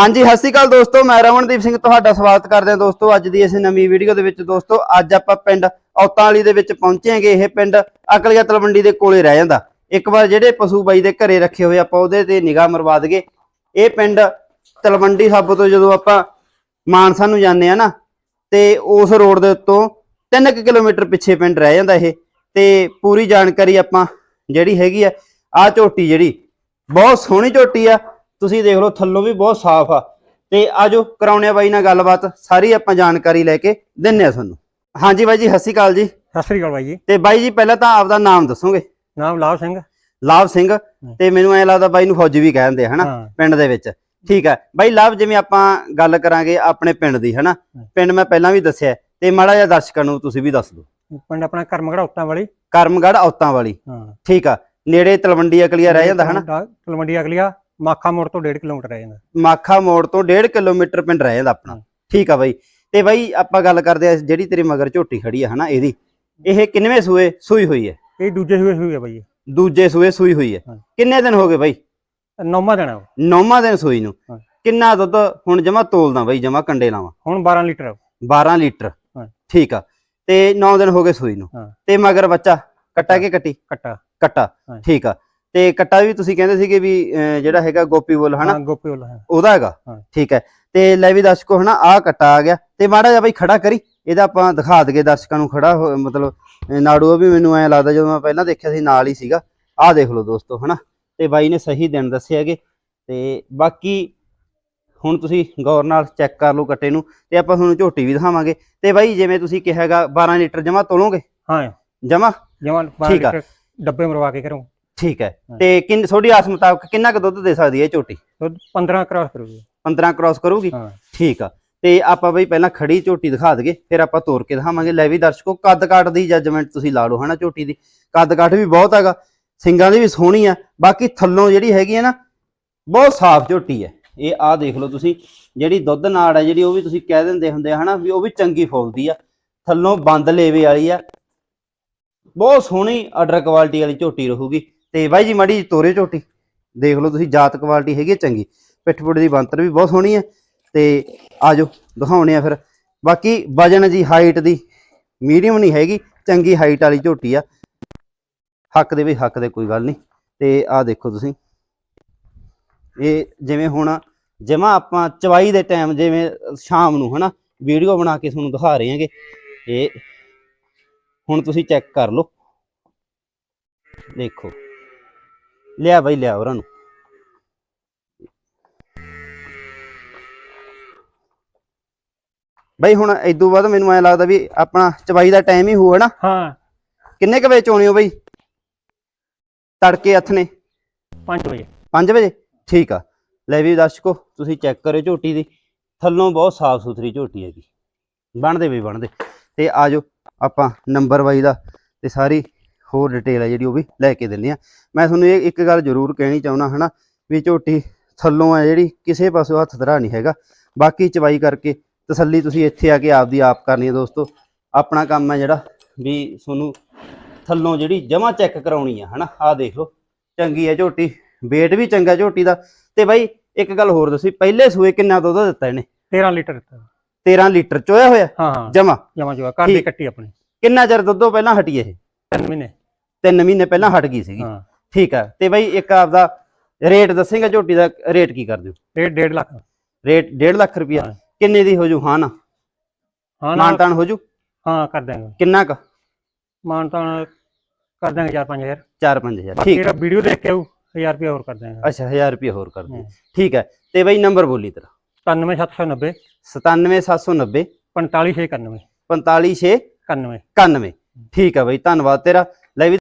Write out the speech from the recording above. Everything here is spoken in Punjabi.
ਹਾਂਜੀ, ਸਤਿ ਸ਼੍ਰੀ ਅਕਾਲ ਦੋਸਤੋ, ਮੈਂ ਰਮਨਦੀਪ ਸਿੰਘ ਤੁਹਾਡਾ ਸਵਾਗਤ ਕਰਦੇ ਹਾਂ ਦੋਸਤੋ। ਅੱਜ ਦੀ ਇਸ ਨਵੀਂ ਵੀਡੀਓ ਦੇ ਵਿੱਚ ਦੋਸਤੋ, ਅੱਜ ਆਪਾਂ ਪਿੰਡ ਔਤਾਂ ਵਾਲੀ ਦੇ ਵਿੱਚ ਪਹੁੰਚੇ ਹਾਂਗੇ। ਇਹ ਪਿੰਡ ਅਕਲੀਆ ਤਲਵੰਡੀ ਦੇ ਕੋਲੇ ਰਹਿ ਜਾਂਦਾ। ਇੱਕ ਵਾਰ ਜਿਹੜੇ ਪਸ਼ੂ ਬਾਈ ਦੇ ਘਰੇ ਰੱਖੇ ਹੋਏ ਆਪਾਂ ਉਹਦੇ ਤੇ ਨਿਗਾਹ ਮਰਵਾ ਦਈਏ। ਇਹ ਪਿੰਡ ਤਲਵੰਡੀ ਸਾਬੋ ਤੋਂ ਜਦੋਂ ਆਪਾਂ ਮਾਨਸਾ ਨੂੰ ਜਾਂਦੇ ਆ ਨਾ, ਤੇ ਉਸ ਰੋਡ ਦੇ ਉੱਤੋਂ 3 ਕਿਲੋਮੀਟਰ ਪਿੱਛੇ ਪਿੰਡ ਰਹਿ ਜਾਂਦਾ ਇਹ। ਤੇ ਪੂਰੀ ਜਾਣਕਾਰੀ ਆਪਾਂ ਜਿਹੜੀ ਹੈਗੀ ਆ ਆ ਝੋਟੀ ਜਿਹੜੀ, ਬਹੁਤ ਸੋਹਣੀ ਝੋਟੀ ਆ। ਤੁਸੀਂ ਦੇਖ ਲਓ ਥੱਲੋਂ ਵੀ ਬਹੁਤ ਸਾਫ਼ ਆ। ਤੇ ਆਜੋ ਕਰਾਉਣੇ ਬਾਈ ਨਾਲ ਗੱਲਬਾਤ। ਸਾਰੀ ਆਪਾਂ ਜਾਣਕਾਰੀ ਲੈ ਕੇ ਦਿੰਨੇ ਆ ਤੁਹਾਨੂੰ। ਹਾਂਜੀ ਬਾਈ ਜੀ ਸਤਿ ਸ਼੍ਰੀ ਅਕਾਲ ਜੀ। ਸਤਿ ਸ੍ਰੀ ਅਕਾਲ ਬਾਈ ਜੀ। ਤੇ ਬਾਈ ਜੀ ਪਹਿਲਾਂ ਤਾਂ ਆਪਦਾ ਨਾਮ ਦੱਸੋਗੇ? ਨਾਮ ਲਾਭ ਸਿੰਘ। ਲਾਭ ਸਿੰਘ। ਤੇ ਮੈਨੂੰ ਐ ਲੱਗਦਾ ਬਾਈ ਨੂੰ ਫੌਜੀ ਵੀ ਕਹਿੰਦੇ ਹਨਾ? ਪਿੰਡ ਦੇ ਵਿੱਚ। ਠੀਕ ਹੈ ਬਾਈ ਲਾਭ ਜਿਵੇਂ ਆਪਾਂ ਗੱਲ ਕਰਾਂਗੇ ਆਪਣੇ ਪਿੰਡ ਦੀ ਹਨਾ? ਪਿੰਡ ਮੈਂ ਪਹਿਲਾਂ ਵੀ ਦੱਸਿਆ। ਤੇ ਮਾੜਾ ਜਿਹਾ ਦਰਸ਼ਕਾਂ ਨੂੰ ਤੁਸੀਂ ਵੀ ਦੱਸ ਦਿਓ। ਪਿੰਡ ਆਪਣਾ ਕਰਮ ਘੜੌਤਾਂ ਵਾਲੀ। ਕਰਮਗੜ ਔਤਾਂ ਵਾਲੀ। ਠੀਕ ਆ। ਨੇੜੇ ਤਲਵੰਡੀ ਅਕਲੀਆ ਰਹਿ ਜਾਂਦਾ ਹਨਾ? ਤਲਵੰਡੀ ਅਗਲੀਆ ਮਾਖਾ ਮੋੜ ਤੋਂ 1.5 ਕਿਲੋਮੀਟਰ ਰਹਿ ਜਾਂਦਾ। ਮਾਖਾ ਮੋੜ ਤੋਂ 1.5 ਕਿਲੋਮੀਟਰ ਪਿੰਡ ਰਹਿ ਜਾਂਦਾ ਆਪਣਾ। ਹਾਂ। ਠੀਕ ਆ ਬਾਈ। ਤੇ ਬਾਈ ਆਪਾਂ ਗੱਲ ਕਰਦੇ ਆ ਜਿਹੜੀ ਤੇਰੀ ਮਗਰ ਝੋਟੀ ਖੜੀ ਆ ਹਨਾ ਇਹਦੀ। ਇਹ ਕਿੰਨਵੇਂ ਸੂਏ ਸੂਈ ਹੋਈ ਹੈ? ਇਹ ਦੂਜੇ ਹੋਏ ਹੋਏ ਆ ਬਾਈ ਦੂਜੇ ਸੂਏ ਸੂਈ ਹੋਈ ਹੈ। ਹਾਂ। ਕਿੰਨੇ ਦਿਨ ਹੋ ਗਏ ਬਾਈ? ਨੌਵਾਂ ਦੇਣਾ ਉਹ। ਨੌਵਾਂ ਦਿਨ ਸੂਈ ਨੂੰ। ਹਾਂ। ਕਿੰਨਾ ਦੁੱਧ ਹੁਣ ਜਮਾ ਤੋਲਦਾ ਬਾਈ ਜਮਾ ਕੰਡੇ ਲਾਵਾਂ? ਹੁਣ 12 ਲੀਟਰ ਆ। 12 ਲੀਟਰ। ਹਾਂ। ਠੀਕ ਆ। ਤੇ 9 ਦਿਨ ਹੋ ਗਏ ਸੂਈ ਨੂੰ। ਹਾਂ। ਤੇ ਮਗਰ ਬੱਚਾ ਕੱਟਾ ਕੇ ਕੱਟੀ? ਕੱਟਾ। ਕੱਟਾ। ਹਾਂ। ਠੀਕ ਆ। ਤੇ ਕੱਟਾ ਵੀ ਤੁਸੀਂ ਕਹਿੰਦੇ ਸੀਗੇ ਵੀ ਜਿਹੜਾ ਹੈਗਾ ਗੋਪੀ ਬੋਲ ਹਨਾ? ਹਾਂ ਗੋਪੀ ਵਾਲਾ ਹੈ। ਉਹਦਾ ਹੈਗਾ। ਠੀਕ ਹੈ। ਤੇ ਲੈ ਵੀ ਦਰਸ਼ਕੋ ਹਨਾ ਆ ਕੱਟਾ ਆ ਗਿਆ। ਤੇ ਮਾੜਾ ਜਿਹਾ ਬਾਈ ਖੜਾ ਕਰੀ। ਇਹਦਾ ਆਪਾਂ ਦਿਖਾ ਦਈਏ ਦਰਸ਼ਕਾਂ ਨੂੰ ਖੜਾ ਮਤਲਬ ਨਾੜੂ ਵੀ ਮੈਨੂੰ ਐ ਲੱਗਦਾ ਜਦੋਂ ਮੈਂ ਪਹਿਲਾਂ ਦੇਖਿਆ ਸੀ ਨਾਲ ਹੀ ਸੀਗਾ। ਆਹ ਦੇਖ ਲਓ ਦੋਸਤੋ ਹਨਾ? ਤੇ ਬਾਈ ਨੇ ਸਹੀ ਦਿਨ ਦੱਸੇ ਹੈਗੇ। ਤੇ ਬਾਕੀ ਹੁਣ ਤੁਸੀਂ ਗੌਰ ਨਾਲ ਚੈੱਕ ਕਰ ਲਓ ਕੱਟੇ ਨੂੰ। ਤੇ ਆਪਾਂ ਤੁਹਾਨੂੰ ਝੋਟੀ ਵੀ ਦਿਖਾਵਾਂਗੇ। ਤੇ ਬਾਈ ਜਿਵੇਂ ਤੁਸੀਂ ਕਿਹਾ ਹੈਗਾ 12 ਲੀਟਰ ਜਮਾ ਤੋਲੋਗੇ? ਹਾਂ। ਜਮਾ ਜਮਾਂ 12 ਠੀਕ ਆ। ਲੀਟਰ ਡੱਬੇ ਮਰਵਾ ਕੇ ਕਰੂੰ ਠੀਕ ਹੈ। ਤੇ ਕਿੰਨ ਤੁਹਾਡੀ ਆਸ ਮੁਤਾਬਕ ਕਿੰਨਾ ਕੁ ਦੁੱਧ ਦੇ ਸਕਦੀ ਹੈ ਇਹ ਝੋਟੀ? ਦੁੱਧ 15 ਕਰਾਸ ਕਰੂਗੀ। 15 ਕ੍ਰਾਸ ਕਰੂਗੀ? ਹਾਂ। ਠੀਕ ਆ। ਤੇ ਆਪਾਂ ਬਈ ਪਹਿਲਾਂ ਖੜੀ ਝੋਟੀ ਦਿਖਾ ਦਈਏ ਫਿਰ ਆਪਾਂ ਤੋੜ ਕੇ ਦਿਖਾਵਾਂਗੇ। ਲੈ ਵੀ ਦਰਸ਼ਕੋ ਕੱਦ ਕਾਟ ਦੀ ਜੱਜਮੈਂਟ ਤੁਸੀਂ ਲਾ ਲਓ ਹਨਾ ਝੋਟੀ ਦੀ? ਕੱਦ ਕਾਟ ਵੀ ਬਹੁਤ ਹੈਗਾ ਸਿੰਗਾਂ ਦੀ ਵੀ ਸੋਹਣੀ ਆ ਬਾਕੀ ਥੱਲੋਂ ਜਿਹੜੀ ਹੈਗੀ ਹੈ ਨਾ ਬਹੁਤ ਸਾਫ਼ ਝੋਟੀ ਹੈ ਇਹ ਆਹ ਦੇਖ ਲਓ ਤੁਸੀਂ ਜਿਹੜੀ ਦੁੱਧ ਨਾੜ ਹੈ ਜਿਹੜੀ ਉਹ ਵੀ ਤੁਸੀਂ ਕਹਿ ਦਿੰਦੇ ਹੁੰਦੇ ਆ ਹਨਾ ਵੀ ਉਹ ਵੀ ਚੰਗੀ ਫੁੱਲਦੀ ਆ। ਥੱਲੋਂ ਬੰਦ ਲੇਵੇ ਵਾਲੀ ਆ। ਬਹੁਤ ਸੋਹਣੀ ਆਰਡਰ ਕੁਆਲਿਟੀ ਵਾਲੀ ਝੋਟੀ ਰਹੂਗੀ। ਤੇ ਬਾਈ ਜੀ ਮਾੜੀ ਜਿਹੀ ਤੋਰੇ ਝੋਟੀ। ਦੇਖ ਲਓ ਤੁਸੀਂ, ਜਾਤ ਕੁਆਲਿਟੀ ਹੈਗੀ ਹੈ ਚੰਗੀ। ਪਿੱਠ ਪੁੱਠ ਦੀ ਬੰਤਰ ਵੀ ਬਹੁਤ ਸੋਹਣੀ ਹੈ ਤੇ ਆਜੋ ਦਿਖਾਉਣੇ ਆ ਫਿਰ। ਬਾਕੀ ਵਜਨ ਜੀ ਹਾਈਟ ਦੀ ਮੀਡੀਅਮ ਨਹੀਂ ਹੈਗੀ, ਚੰਗੀ ਹਾਈਟ ਵਾਲੀ ਝੋਟੀ ਆ। ਹੱਕ ਦੇ ਵੀ ਹੱਕ ਦੇ, ਕੋਈ ਗੱਲ ਨਹੀਂ। ਤੇ ਆਹ ਦੇਖੋ ਤੁਸੀਂ। ਇਹ ਜਿਵੇਂ ਹੁਣ ਜਮਾ ਆਪਾਂ ਚਵਾਈ ਦੇ ਟਾਈਮ ਜਿਵੇਂ ਸ਼ਾਮ ਨੂੰ, ਹਨਾ? ਵੀਡੀਓ ਬਣਾ ਕੇ ਤੁਹਾਨੂੰ ਦਿਖਾ ਰਹੇ ਹਾਂਗੇ। ਇਹ ਹੁਣ ਤੁਸੀਂ ਚੈੱਕ ਕਰ ਲਓ। ਦੇਖੋ। ਲਿਆ ਬਈ ਲਿਆ ਉਹਨਾਂ ਨੂੰ। ਬਈ ਹੁਣ ਇਦੋਂ ਬਾਅਦ ਮੈਨੂੰ ਐ ਲੱਗਦਾ ਵੀ ਆਪਣਾ ਚਵਾਈ ਦਾ ਟਾਈਮ ਹੀ ਹੋਊ ਹਨਾ। ਹਾਂ। ਕਿੰਨੇ ਕ ਵਜੇ ਚੋਣੇ ਹੋ ਬਈ? ਤੜਕੇ ਹੱਥ ਨੇ। 5 ਵਜੇ। 5 ਵਜੇ? ਠੀਕ ਆ। ਲੈ ਵੀ ਦਰਸ਼ਕੋ ਤੁਸੀਂ ਚੈੱਕ ਕਰਿਓ ਝੋਟੀ ਦੀ। ਥੱਲੋਂ ਬਹੁਤ ਸਾਫ਼ ਸੁਥਰੀ ਝੋਟੀ ਹੈਗੀ। ਬਣਦੇ ਵੀ ਬਣਦੇ। ਤੇ ਆਜੋ ਆਪਾਂ ਨੰਬਰ ਵਾਈ ਦਾ ਤੇ ਸਾਰੀ ਹੋਰ ਡਿਟੇਲ ਹੈ ਜਿਹੜੀ ਉਹ ਵੀ ਲੈ ਕੇ ਦਿੰਦੇ ਆ। ਮੈਂ ਤੁਹਾਨੂੰ ਇਹ ਇੱਕ ਗੱਲ ਜ਼ਰੂਰ ਕਹਿਣੀ ਚਾਹੁੰਦਾ ਹਨਾ ਵੀ ਝੋਟੀ ਥੱਲੋਂ ਆ ਜਿਹੜੀ ਕਿਸੇ ਪਾਸੋਂ ਹੱਥ ਧਰਾ ਨਹੀਂ ਹੈਗਾ। ਬਾਕੀ ਚਵਾਈ ਕਰਕੇ ਤਸੱਲੀ ਤੁਸੀਂ ਇੱਥੇ ਆ ਕੇ ਆਪਦੀ ਆਪ ਕਰਨੀ ਹੈ ਦੋਸਤੋ। ਆਪਣਾ ਕੰਮ ਹੈ ਜਿਹੜਾ ਵੀ ਤੁਹਾਨੂੰ ਥੱਲੋਂ ਜਿਹੜੀ ਜਮਾ ਚੈੱਕ ਕਰਾਉਣੀ ਆ ਹਨਾ ਆਹ ਦੇਖ ਲਓ। ਚੰਗੀ ਹੈ ਝੋਟੀ weight ਵੀ ਚੰਗਾ ਝੋਟੀ ਦਾ। ਤੇ ਬਾਈ ਇੱਕ ਗੱਲ ਹੋਰ ਦੱਸੀ ਪਹਿਲੇ ਸੂਏ ਕਿੰਨਾ ਦੁੱਧ ਦਿੱਤਾ ਇਹਨੇ? 13 ਲੀਟਰ ਦਿੱਤਾ। 13 ਲੀਟਰ ਚੋਇਆ ਹੋਇਆ? ਹਾਂ ਜਮਾ ਜਮਾ ਜਵਾ ਘਰ ਦੀ। ਕੱਟੀ ਆਪਣੀ। ਕਿੰਨਾ ਚਿਰ ਦੁੱਧੋਂ ਪਹਿਲਾਂ ਹਟੀ ਇਹ? 3 ਮਹੀਨੇ। 3 ਮਹੀਨੇ ਪਹਿਲਾਂ ਹਟ ਗਈ ਸੀਗੀ। ਹਾਂ। ਠੀਕ ਆ। ਤੇ ਬਾਈ ਇੱਕ ਆਪਦਾ ਰੇਟ ਦੱਸੇਗਾ ਝੋਟੀ ਦਾ ਰੇਟ ਕੀ ਕਰ ਦਿਓ ਇਹ 1.5 ਲੱਖ। ਰੇਟ 1.5 ਲੱਖ ਰੁਪਇਆ। ਹਾਂ। ਕਿੰਨੇ ਦੀ ਹੋ ਜੂ ਹਾਂ ਨਾ ਹਾਂ ਨਾ ਮਾਨਤਾਨ ਹੋ ਜੂ ਹਾਂ ਕਰ ਦਾਂਗੇ ਕਿੰਨਾ ਕ? ਮਾਨਤਾਨ ਕਰ ਦਾਂਗੇ 4-5000 4-5000 ਬਾਕੀ ਠੀਕ ਤੇਰਾ ਵੀਡੀਓ ਦੇਖ ਕੇ ਆਊ 1000 ਰੁਪਏ ਹੋਰ ਕਰ ਦਾਂਗੇ ਅੱਛਾ 1000 ਰੁਪਏ ਹੋਰ ਕਰ ਦੇ ਹਾਂ। ਠੀਕ ਹੈ ਤੇ ਬਾਈ ਨੰਬਰ ਬੋਲੀ ਤੇਰਾ। 97790 97790 45691 45691 91 91 ਠੀਕ ਹੈ ਬਾਈ ਧੰਨਵਾਦ ਤੇਰਾ। ਲੈ ਵੀ